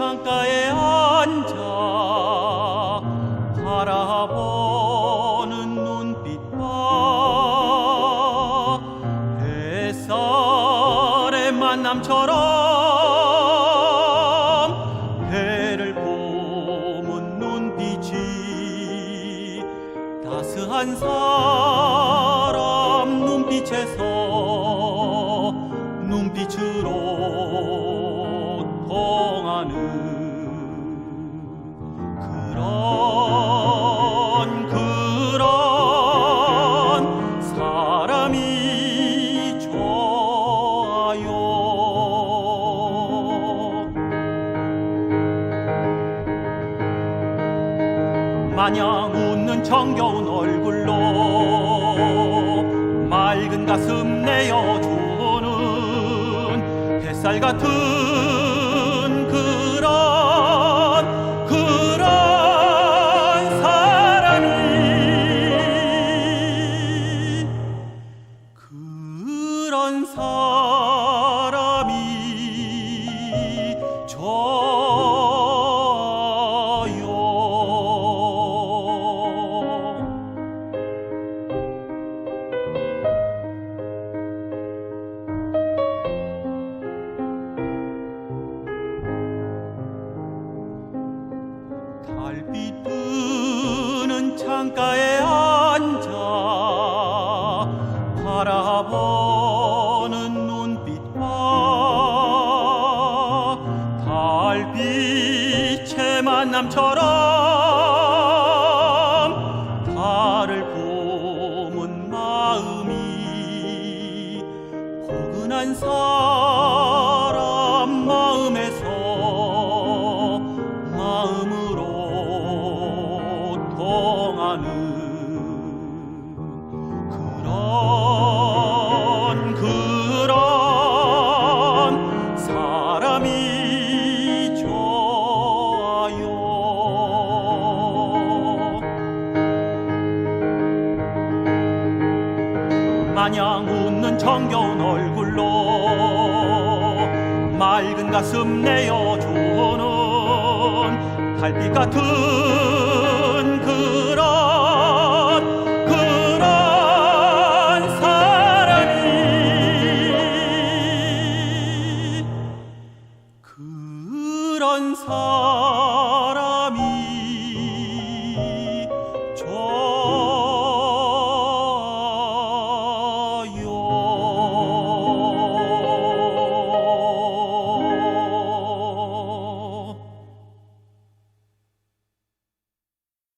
창가에 앉아 바라보는 눈빛과 햇살의 만남처럼 해를 보문 눈빛이 따스한 사 마냥 웃는 정겨운 얼굴로 맑은 가슴 내어주는 햇살 같은 달빛 뜨는 창가에 앉아 바라보는 눈빛과 달빛의 만남처럼 달을 품은 마음이 포근한 사 마냥 웃는 정겨운 얼굴로 맑은 가슴 내어주는 달빛 같은 그런 그런 사랑이 그런 사랑이